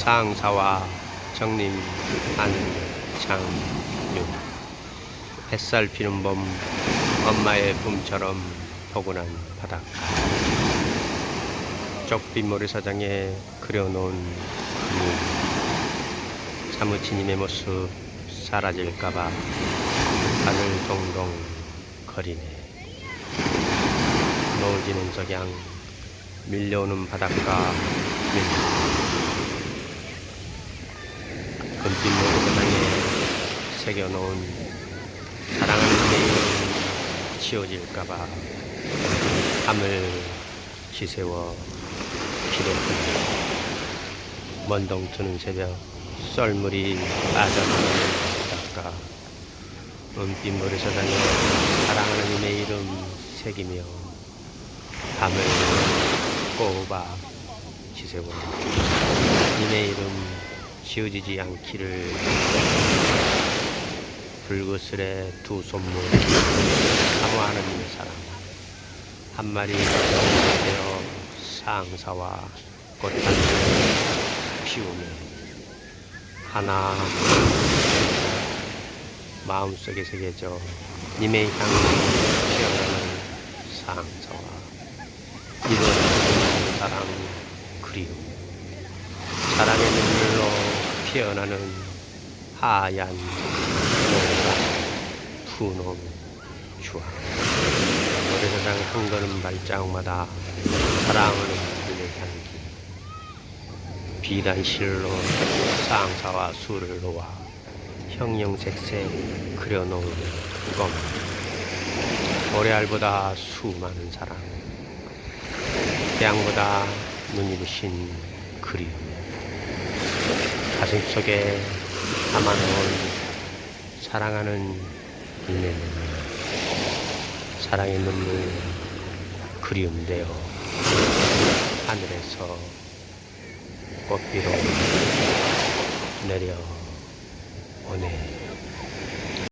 상사와 정림 한창윤 햇살 피는 봄 엄마의 봄처럼 포근한 바닷가. 쪽빛 모래 사장에 그려놓은 그림 사무치님의 모습 사라질까봐 하늘 동동 거리네. 노을 지는 석양 밀려오는 바닷가 밀 금빛 모래사장에 새겨놓은 사랑하는 내일은 지워질까봐 밤을 지새워 기대했다. 먼동 트는 새벽 썰물이 빠져나가는 바닷가 은빛 모래사장에 사랑하는 이의 이름 새기며 밤을 꼬박 지새워 이의 이름 지워지지 않기를 불그스레 두 손물 사모하는 사랑 한 마리 되어 상사와 꽃한 피우며 하나 마음속에 새겨져 님의 향기 피어나는 상사와 이루어지는 사랑 그리움 피어나는 하얀 노가 푸놈 주황. 노래사장 한 걸음 발자국마다 사랑하는 님의 향기. 비단실로 쌍사와 술을 놓아 형형색색 그려놓은 그것 모래알보다 수많은 사랑. 태양보다 눈이 부신 그리움 가슴속에 담아놓은 사랑하는 님의 눈물 사랑의 눈물 그리움 되어 하늘에서 꽃비로 내려오네.